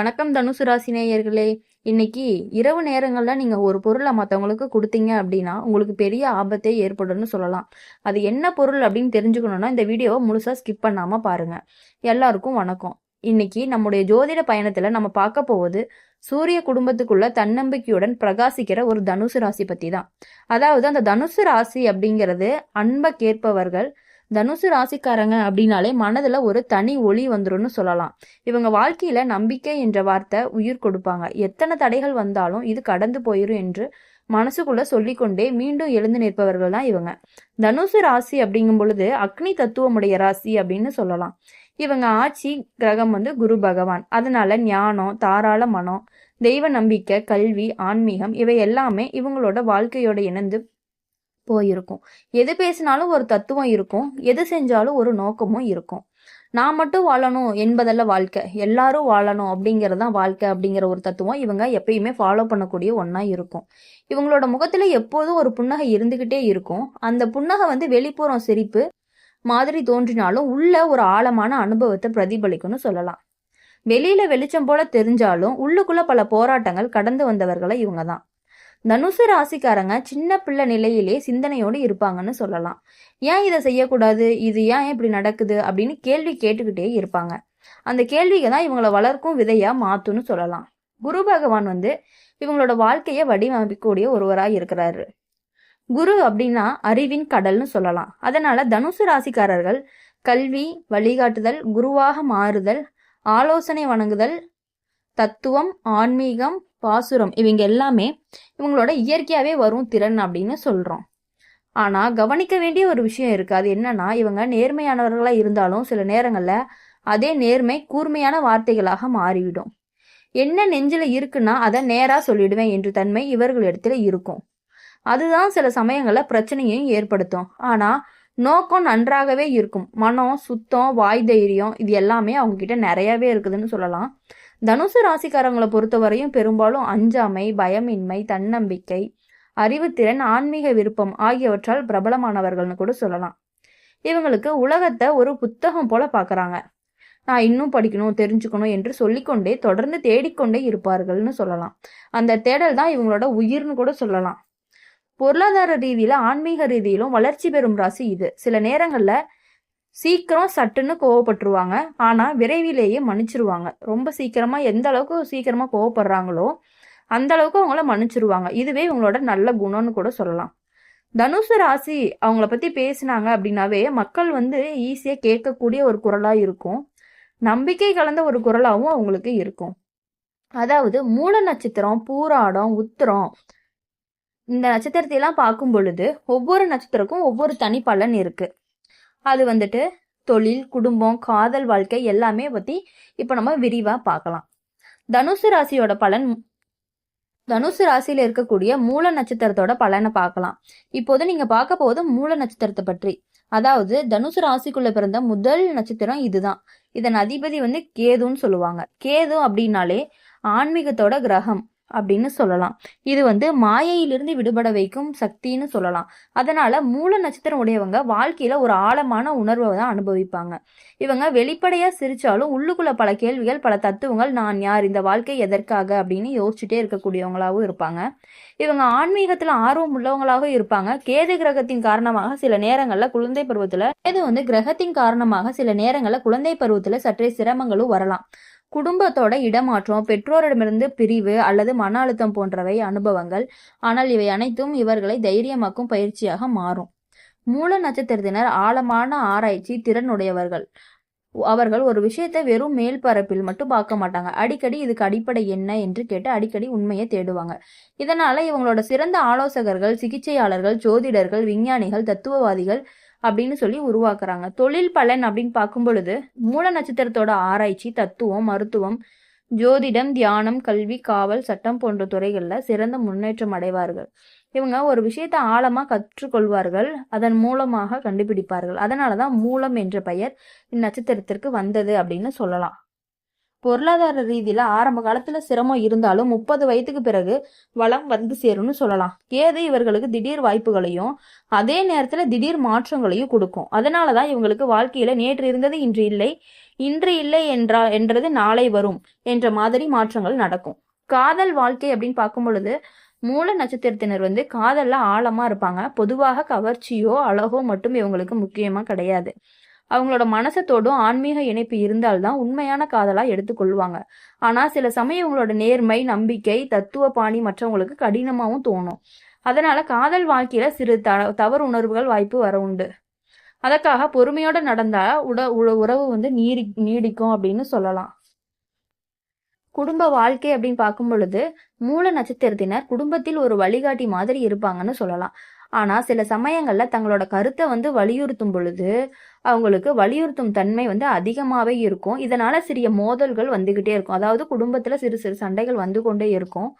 வணக்கம் தனுசு ராசி நேயர்களே. இன்னைக்கு இரவு நேரங்கள்ல நீங்க ஒரு பொருளை மற்றவங்களுக்கு கொடுத்தீங்க அப்படின்னா உங்களுக்கு பெரிய ஆபத்தே ஏற்படும்னு சொல்லலாம். அது என்ன பொருள் அப்படின்னு தெரிஞ்சுக்கணும்னா இந்த வீடியோவை முழுசா ஸ்கிப் பண்ணாம பாருங்க. எல்லாருக்கும் வணக்கம். இன்னைக்கு நம்முடைய ஜோதிட பயணத்துல நம்ம பார்க்க போவது சூரிய குடும்பத்துக்குள்ள தன்னம்பிக்கையுடன் பிரகாசிக்கிற ஒரு தனுசு ராசி பத்தி தான் அதாவது அந்த தனுசு ராசி அப்படிங்கிறது அன்பை கேட்பவர்கள் தனுசு ராசிக்காரங்க அப்படின்னாலே மனதுல ஒரு தனி ஒளி வந்துரும்னு சொல்லலாம். இவங்க வாழ்க்கையில நம்பிக்கை என்ற வார்த்தை உயிர் கொடுப்பாங்க. எத்தனை தடைகள் வந்தாலும் இது கடந்து போயிரும் என்று மனசுக்குள்ள சொல்லிக்கொண்டே மீண்டும் எழுந்து நிற்பவர்கள் தான் இவங்க. தனுசு ராசி அப்படிங்கும் பொழுது அக்னி தத்துவமுடைய ராசி அப்படின்னு சொல்லலாம். இவங்க ஆட்சி கிரகம் வந்து குரு பகவான். அதனால ஞானம் தாராள மனம் தெய்வ நம்பிக்கை கல்வி ஆன்மீகம் இவை எல்லாமே இவங்களோட வாழ்க்கையோட இணைந்து போயிருக்கும். எது பேசினாலும் ஒரு தத்துவம் இருக்கும். எது செஞ்சாலும் ஒரு நோக்கமும் இருக்கும். நான் மட்டும் வாழணும் என்பதல்ல வாழ்க்கை. எல்லாரும் வாழணும் அப்படிங்கிறது தான் வாழ்க்கை அப்படிங்கிற ஒரு தத்துவம். இவங்க எப்பயுமே ஃபாலோ பண்ணக்கூடிய ஒன்றா இருக்கும். இவங்களோட முகத்துல எப்போதும் ஒரு புன்னகை இருந்துகிட்டே இருக்கும். அந்த புன்னகை வந்து வெளிப்புறம் சிரிப்பு மாதிரி தோன்றினாலும் உள்ள ஒரு ஆழமான அனுபவத்தை பிரதிபலிக்கும்னு சொல்லலாம். வெளியில வெளிச்சம் போல தெரிஞ்சாலும் உள்ளுக்குள்ள பல போராட்டங்கள் கடந்து வந்தவர்களை இவங்க தான். தனுசு ராசிக்காரங்க சின்ன பிள்ளை நிலையிலே சிந்தனையோடு இருப்பாங்கன்னு சொல்லலாம். ஏன் இதை செய்யக்கூடாது? இது ஏன் இப்படி நடக்குது? அப்படின்னு கேள்வி கேட்டுக்கிட்டே இருப்பாங்க. அந்த கேள்விக்கு தான் இவங்களை வளர்க்கும் விதையா மாத்துன்னு சொல்லலாம். குரு பகவான் வந்து இவங்களோட வாழ்க்கையை வடிவமைக்கக்கூடிய ஒருவராக இருக்கிறாரு. குரு அப்படின்னா அறிவின் கடல்னு சொல்லலாம். அதனால தனுசு ராசிக்காரர்கள் கல்வி வழிகாட்டுதல் குருவாக மாறுதல் ஆலோசனை வணங்குதல் தத்துவம் ஆன்மீகம் பாசுரம் இவங்க எல்லாமே இவங்களோட இயற்கையாகவே வரும் திறன் அப்படின்னு சொல்கிறோம் ஆனால் கவனிக்க வேண்டிய ஒரு விஷயம் இருக்குது அது என்னன்னா இவங்க நேர்மையானவர்களாக இருந்தாலும் சில நேரங்களில் அதே நேர்மை கூர்மையான வார்த்தைகளாக மாறிவிடும். என்ன நெஞ்சில் இருக்குன்னா அதை நேராக சொல்லிடுவேன் என்று தன்மை இவர்களிடத்துல இருக்கும். அதுதான் சில சமயங்களில் பிரச்சனையும் ஏற்படுத்தும். ஆனால் நோக்கம் நன்றாகவே இருக்கும். மனம் சுத்தம் வாய் தைரியம் இது எல்லாமே அவங்க கிட்ட நிறையவே இருக்குதுன்னு சொல்லலாம். தனுசு ராசிக்காரங்களை பொறுத்தவரையும் பெரும்பாலும் அஞ்சாமை பயமின்மை தன்னம்பிக்கை அறிவுத்திறன் ஆன்மீக விருப்பம் ஆகியவற்றால் பிரபலமானவர்கள்னு கூட சொல்லலாம். இவங்களுக்கு உலகத்தை ஒரு புத்தகம் போல பார்க்குறாங்க. நான் இன்னும் படிக்கணும் தெரிஞ்சுக்கணும் என்று சொல்லிக்கொண்டே தொடர்ந்து தேடிக்கொண்டே இருப்பார்கள்னு சொல்லலாம். அந்த தேடல் தான் இவங்களோட உயிர்னு கூட சொல்லலாம். பொருளாதார ரீதியில ஆன்மீக ரீதியிலும் வளர்ச்சி பெறும் ராசி இது. சில நேரங்கள்ல சீக்கிரம் சட்டுன்னு கோவப்பட்டுருவாங்க. ஆனால் விரைவிலேயே மன்னிச்சிருவாங்க. ரொம்ப சீக்கிரமாக எந்த அளவுக்கு சீக்கிரமாக கோவப்படுறாங்களோ அந்த அளவுக்கு அவங்கள மன்னிச்சிருவாங்க. இதுவே இவங்களோட நல்ல குணம்னு கூட சொல்லலாம். தனுசு ராசி அவங்கள பற்றி பேசினாங்க அப்படின்னாவே மக்கள் வந்து ஈஸியாக கேட்கக்கூடிய ஒரு குரலாக இருக்கும். நம்பிக்கை கலந்த ஒரு குரலாகவும் அவங்களுக்கு இருக்கும். அதாவது மூல நட்சத்திரம் பூராடம் உத்திரம் இந்த நட்சத்திரத்தையெல்லாம் பார்க்கும் பொழுது ஒவ்வொரு நட்சத்திரக்கும் ஒவ்வொரு தனி பலன் இருக்குது அது வந்துட்டு தொழில் குடும்பம் காதல் வாழ்க்கை எல்லாமே பத்தி இப்போ நம்ம விரிவா பார்க்கலாம் தனுசு ராசியோட பலன் தனுசு ராசியில இருக்கக்கூடிய மூல நட்சத்திரத்தோட பலனை பார்க்கலாம் இப்போது நீங்க பார்க்க போது மூல நட்சத்திரத்தை பற்றி. அதாவது தனுசு ராசிக்குள்ள பிறந்த முதல் நட்சத்திரம் இதுதான். இதன் அதிபதி வந்து கேதுன்னு சொல்லுவாங்க. கேது அப்படின்னாலே ஆன்மீகத்தோட கிரகம். அப்படின்னு சொல்லலாம். இது வந்து மாயையிலிருந்து விடுபட வைக்கும் சக்தின்னு சொல்லலாம். அதனால மூல நட்சத்திரம் உடையவங்க வாழ்க்கையில ஒரு ஆழமான உணர்வை தான் அனுபவிப்பாங்க. இவங்க வெளிப்படையா சிரிச்சாலும் உள்ளுக்குள்ள பல கேள்விகள் பல தத்துவங்கள் நான் யார் இந்த வாழ்க்கை எதற்காக அப்படின்னு யோசிச்சுட்டே இருக்கக்கூடியவங்களாகவும் இருப்பாங்க. இவங்க ஆன்மீகத்துல ஆர்வம் உள்ளவங்களாகவும் இருப்பாங்க. கேது கிரகத்தின் காரணமாக சில நேரங்கள்ல குழந்தை பருவத்துல கேது வந்து கிரகத்தின் காரணமாக சில நேரங்கள்ல குழந்தை பருவத்துல சற்றே சிரமங்களும் வரலாம். குடும்பத்தோட இடமாற்றம் பெற்றோரிடமிருந்து பிரிவு அல்லது மன அழுத்தம் போன்றவை அனுபவங்கள். ஆனால் இவை அனைத்தும் இவர்களை தைரியமாக்கும் பயிற்சியாக மாறும். மூல நட்சத்திரத்தினர் ஆழமான ஆராய்ச்சி திறனுடையவர்கள். அவர்கள் ஒரு விஷயத்தை வெறும் மேல் பரப்பில் மட்டும் பார்க்க மாட்டாங்க. அடிக்கடி இதுக்கு அடிப்படை என்ன என்று கேட்டு அடிக்கடி உண்மையை தேடுவாங்க. இதனால இவங்களோட சிறந்த ஆலோசகர்கள் சிகிச்சையாளர்கள் ஜோதிடர்கள் விஞ்ஞானிகள் தத்துவவாதிகள் அப்படின்னு சொல்லி உருவாக்குறாங்க. தொழில் பலன் அப்படின்னு பார்க்கும் பொழுது மூல நட்சத்திரத்தோட ஆராய்ச்சி தத்துவம் மருத்துவம் ஜோதிடம் தியானம் கல்வி காவல் சட்டம் போன்ற துறைகளில் சிறந்த முன்னேற்றம் அடைவார்கள். இவங்க ஒரு விஷயத்தை ஆழமாக கற்றுக்கொள்வார்கள். அதன் மூலமாக கண்டுபிடிப்பார்கள். அதனாலதான் மூலம் என்ற பெயர் இந்நட்சத்திரத்திற்கு வந்தது அப்படின்னு சொல்லலாம். பொருளாதார ரீதியில ஆரம்ப காலத்துல சிரமம் இருந்தாலும் முப்பது வயதுக்கு பிறகு வளம் வந்து சேரும்னு சொல்லலாம். கேது இவர்களுக்கு திடீர் வாய்ப்புகளையும் அதே நேரத்துல திடீர் மாற்றங்களையும் கொடுக்கும். அதனாலதான் இவங்களுக்கு வாழ்க்கையில நேற்று இருந்தது இன்று இல்லை. இன்று இல்லை என்றா என்றது நாளை வரும் என்ற மாதிரி மாற்றங்கள் நடக்கும். காதல் வாழ்க்கை அப்படின்னு பார்க்கும் பொழுது மூல நட்சத்திரத்தினர் வந்து காதல்ல ஆழமா இருப்பாங்க. பொதுவாக கவர்ச்சியோ அழகோ மட்டும் இவங்களுக்கு முக்கியமா கிடையாது. அவங்களோட மனசத்தோடும் ஆன்மீக இணைப்பு இருந்தால்தான் உண்மையான காதலா எடுத்துக்கொள்வாங்க. ஆனா சில சமயம் இவங்களோட நேர்மை நம்பிக்கை தத்துவ பாணி மற்றவங்களுக்கு கடினமாகவும் தோணும். அதனால காதல் வாழ்க்கையில சிறு த தவறு உணர்வுகள் வாய்ப்பு வர உண்டு. அதற்காக பொறுமையோட நடந்தா உட உ- உறவு வந்து நீடி நீடிக்கும் அப்படின்னு சொல்லலாம். குடும்ப வாழ்க்கை அப்படின்னு பார்க்கும் பொழுது மூல நட்சத்திரத்தினர் குடும்பத்தில் ஒரு வழிகாட்டி மாதிரி இருப்பாங்கன்னு சொல்லலாம். ஆனால் சில சமயங்களில் தங்களோட கருத்தை வந்து வலியுறுத்தும் பொழுது அவங்களுக்கு வலியுறுத்தும் தன்மை வந்து அதிகமாகவே இருக்கும். இதனால் சிறிய மோதல்கள் வந்துக்கிட்டே இருக்கும். அதாவது குடும்பத்தில் சிறு சிறு சண்டைகள் வந்து கொண்டே இருக்கும்.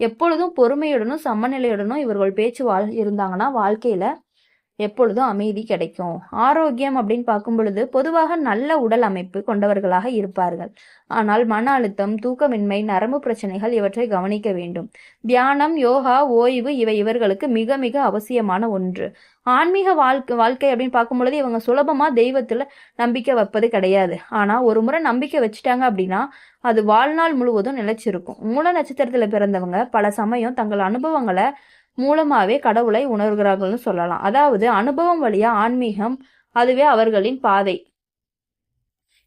எப்பொழுதும் பொறுமையுடனும் சமநிலையுடனும் இவர்கள் பேச்சு வாழ் இருந்தாங்கன்னா வாழ்க்கையில எப்பொழுதும் அமைதி கிடைக்கும். ஆரோக்கியம் அப்படின்னு பார்க்கும் பொழுது பொதுவாக நல்ல உடல் அமைப்பு கொண்டவர்களாக இருப்பார்கள். ஆனால் மன அழுத்தம் தூக்கமின்மை நரம்பு பிரச்சனைகள் இவற்றை கவனிக்க வேண்டும். தியானம் யோகா ஓய்வு இவை இவர்களுக்கு மிக மிக அவசியமான ஒன்று. ஆன்மீக வாழ்க்கை வாழ்க்கை அப்படின்னு பார்க்கும் பொழுது இவங்க சுலபமா தெய்வத்துல நம்பிக்கை வைப்பது கிடையாது. ஆனா ஒரு முறை நம்பிக்கை வச்சுட்டாங்க அப்படின்னா அது வாழ்நாள் முழுவதும் நிலைச்சிருக்கும். மூல நட்சத்திரத்துல பிறந்தவங்க பல சமயம் தங்கள் அனுபவங்களை மூலமாகவே கடவுளை உணர்கிறார்கள்னு சொல்லலாம். அதாவது அனுபவம் வழியா ஆன்மீகம் அதுவே அவர்களின் பாதை.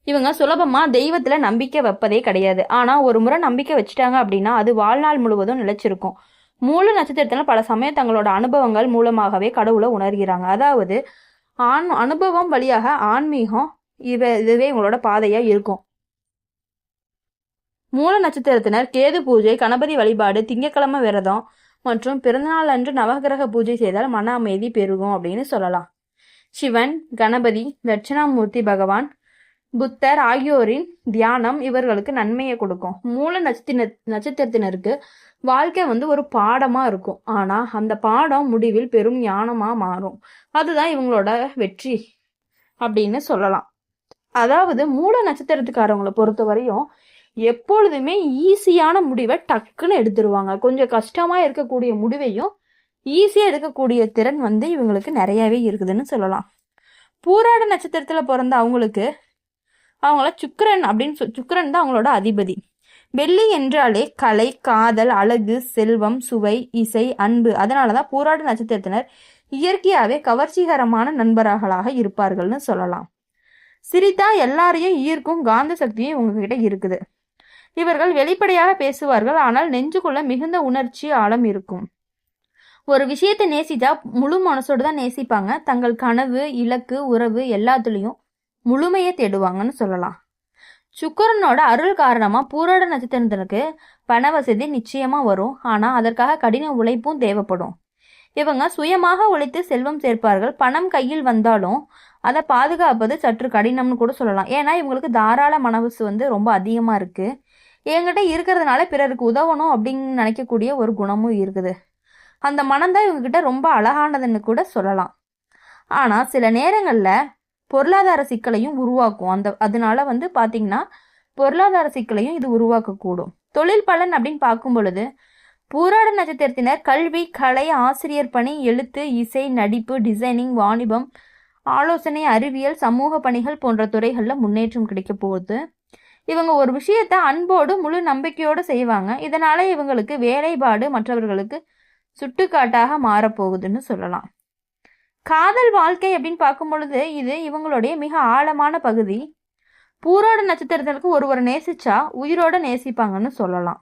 இவங்க சுலபமா தெய்வத்துல நம்பிக்கை வைப்பதே கிடையாது. ஆனா ஒரு முறை நம்பிக்கை வச்சுட்டாங்க அப்படின்னா அது வாழ்நாள் முழுவதும் நிலைச்சிருக்கும். மூல நட்சத்திரத்துல பல சமயம் தங்களோட அனுபவங்கள் மூலமாகவே கடவுளை உணர்கிறாங்க. அதாவது ஆண் அனுபவம் வழியாக ஆன்மீகம் இவ இதுவே இவங்களோட பாதையா இருக்கும். மூல நட்சத்திரத்தினர் கேது பூஜை கணபதி வழிபாடு திங்கக்கிழமை விரதம் மற்றும் பிறந்தநாள் அன்று நவகிரக பூஜை செய்தால் மன அமைதி பெருகும் அப்படின்னு சொல்லலாம். சிவன் கணபதி தட்சிணாமூர்த்தி பகவான் புத்தர் ஆகியோரின் தியானம் இவர்களுக்கு நன்மையை கொடுக்கும். மூல நட்சத்திர நட்சத்திரத்தினருக்கு வாழ்க்கை வந்து ஒரு பாடமா இருக்கும். ஆனா அந்த பாடம் முடிவில் பெரும் ஞானமா மாறும். அதுதான் இவங்களோட வெற்றி அப்படின்னு சொல்லலாம். அதாவது மூல நட்சத்திரத்துக்காரவங்களை பொறுத்த வரையும் எப்பொழுதுமே ஈஸியான முடிவை டக்குன்னு எடுத்துருவாங்க. கொஞ்சம் கஷ்டமாக இருக்கக்கூடிய முடிவையும் ஈஸியாக எடுக்கக்கூடிய திறன் வந்து இவங்களுக்கு நிறையவே இருக்குதுன்னு சொல்லலாம். பூராட நட்சத்திரத்தில் பிறந்த அவங்களுக்கு அவங்கள சுக்கரன் அப்படின்னு சொல் சுக்கிரன் தான் அவங்களோட அதிபதி. வெள்ளி என்றாலே கலை காதல் அழகு செல்வம் சுவை இசை அன்பு. அதனாலதான் பூராட நட்சத்திரத்தினர் இயற்கையாகவே கவர்ச்சிகரமான நண்பர்களாக இருப்பார்கள்னு சொல்லலாம். சிரித்தா எல்லாரையும் ஈர்க்கும் காந்த சக்தியும் உங்ககிட்ட இருக்குது. இவர்கள் வெளிப்படையாக பேசுவார்கள் ஆனால் நெஞ்சுக்குள்ள மிகுந்த உணர்ச்சி ஆழம் இருக்கும். ஒரு விஷயத்தை நேசித்தா முழு மனசோடு தான் நேசிப்பாங்க. தங்கள் கனவு இலக்கு உறவு எல்லாத்துலேயும் முழுமையை தேடுவாங்கன்னு சொல்லலாம். சுக்கரனோட அருள் காரணமாக பூராட நட்சத்திரத்தினருக்கு பண வசதி நிச்சயமாக வரும். ஆனால் அதற்காக கடின உழைப்பும் தேவைப்படும். இவங்க சுயமாக உழைத்து செல்வம் சேர்ப்பார்கள். பணம் கையில் வந்தாலும் அதை பாதுகாப்பது சற்று கடினம்னு கூட சொல்லலாம். ஏன்னா இவங்களுக்கு தாராள மனவசு வந்து ரொம்ப அதிகமாக இருக்குது என்கிட்ட இருக்கிறதுனால பிறருக்கு உதவணும் அப்படின்னு நினைக்கக்கூடிய ஒரு குணமும் இருக்குது. அந்த மனம்தான் இவங்ககிட்ட ரொம்ப அழகானதுன்னு கூட சொல்லலாம். ஆனால் சில நேரங்களில் பொருளாதார சிக்கலையும் உருவாக்கும். அந்த அதனால வந்து பார்த்திங்கன்னா பொருளாதார சிக்கலையும் இது உருவாக்கக்கூடும். தொழில் பலன் அப்படின்னு பார்க்கும் பொழுது பூராட நட்சத்திரத்தினர் கல்வி கலை ஆசிரியர் பணி எழுத்து இசை நடிப்பு டிசைனிங் வாணிபம் ஆலோசனை அறிவியல் சமூக பணிகள் போன்ற துறைகளில் முன்னேற்றம் கிடைக்க போகுது. இவங்க ஒரு விஷயத்த அன்போடு முழு நம்பிக்கையோடு செய்வாங்க. இதனால இவங்களுக்கு வேலைப்பாடு மற்றவர்களுக்கு சுட்டுக்காட்டாக மாறப்போகுதுன்னு சொல்லலாம். காதல் வாழ்க்கை அப்படின்னு பார்க்கும் பொழுது இது இவங்களுடைய மிக ஆழமான பகுதி. பூரோட நட்சத்திரத்திற்கு ஒருவரை நேசிச்சா உயிரோட நேசிப்பாங்கன்னு சொல்லலாம்.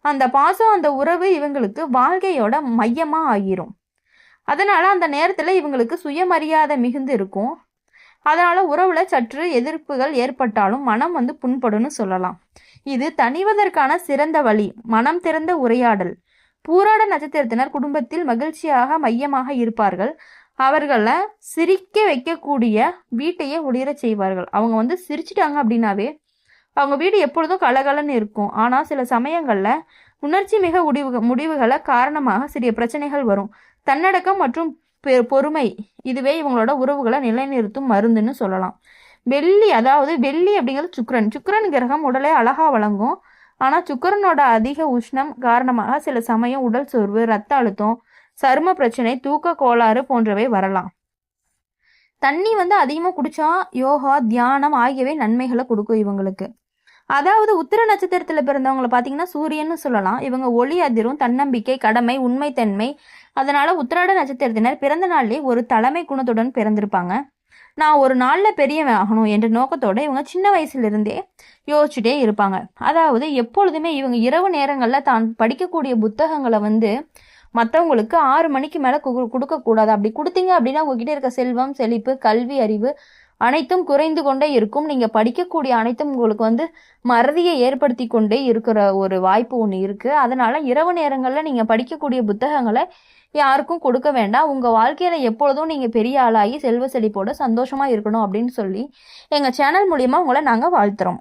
அந்த பாசம் அந்த உறவு இவங்களுக்கு வாழ்க்கையோட மையமாக ஆகிரும் அதனால அந்த நேரத்தில் இவங்களுக்கு சுயமரியாதை மிகுந்து இருக்கும். அதனால் உறவில் சற்று எதிர்ப்புகள் ஏற்பட்டாலும் மனம் வந்து புண்படும்னு சொல்லலாம். இது தணிவதற்கான சிறந்த வழி மனம் திறந்த உரையாடல். பூராட நட்சத்திரத்தினர் குடும்பத்தில் மகிழ்ச்சியாக மையமாக இருப்பார்கள். அவர்களை சிரிக்க வைக்கக்கூடிய வீட்டையே ஒளிர செய்வார்கள். அவங்க வந்து சிரிச்சிட்டாங்க அப்படின்னாவே அவங்க வீடு எப்பொழுதும் கலகலன்னு இருக்கும். ஆனால் சில சமயங்களில் உணர்ச்சி மிக முடிவு முடிவுகளை காரணமாக சிறிய பிரச்சனைகள் வரும். தன்னடக்கம் மற்றும் பெ- பொறுமை இதுவே இவங்களோட உறவுகளை நிலைநிறுத்தும் மருந்துன்னு சொல்லலாம். வெள்ளி அதாவது வெள்ளி அப்படிங்கிறது சுக்கரன். சுக்கரன் கிரகம் உடலை அழகாக வழங்கும். ஆனால் சுக்கரனோட அதிக உஷ்ணம் காரணமாக சில சமயம் உடல் சோர்வு ரத்த அழுத்தம் சரும பிரச்சனை தூக்க கோளாறு போன்றவை வரலாம். தண்ணி வந்து அதிகமாக குடிச்சா யோகா தியானம் ஆகியவை நன்மைகளை கொடுக்கும் இவங்களுக்கு. அதாவது உத்திர நட்சத்திரத்தில் பிறந்தவங்களை பார்த்தீங்கன்னா சூரியன்னு சொல்லலாம். இவங்க ஒளி அதிரும் தன்னம்பிக்கை கடமை உண்மைத்தன்மை. அதனால உத்திராட நட்சத்திரத்தினர் பிறந்த நாள்லேயே ஒரு தலைமை குணத்துடன் பிறந்திருப்பாங்க. நான் ஒரு நாளில் பெரியவன் ஆகணும் என்ற நோக்கத்தோட இவங்க சின்ன வயசுலேருந்தே யோசிச்சுட்டே இருப்பாங்க. அதாவது எப்பொழுதுமே இவங்க இரவு நேரங்களில் தான் படிக்கக்கூடிய புத்தகங்களை வந்து மற்றவங்களுக்கு ஆறு மணிக்கு மேலே கொடுக்கக்கூடாது. அப்படி கொடுத்தீங்க அப்படின்னா உங்ககிட்ட இருக்க செல்வம் செழிப்பு கல்வி அறிவு அனைத்தும் குறைந்து கொண்டே இருக்கும். நீங்கள் படிக்கக்கூடிய அனைத்தும் உங்களுக்கு வந்து மறதியை ஏற்படுத்தி கொண்டே இருக்கிற ஒரு வாய்ப்பு ஒன்று இருக்குது அதனால் இரவு நேரங்களில் நீங்கள் படிக்கக்கூடிய புத்தகங்களை யாருக்கும் கொடுக்க வேண்டாம். உங்கள் வாழ்க்கையில் எப்பொழுதும் நீங்கள் பெரிய ஆளாகி செல்வ செழிப்போட சந்தோஷமாக இருக்கணும் அப்படின்னு சொல்லி எங்கள் சேனல் மூலியமாக உங்களை நாங்கள் வாழ்த்துறோம்.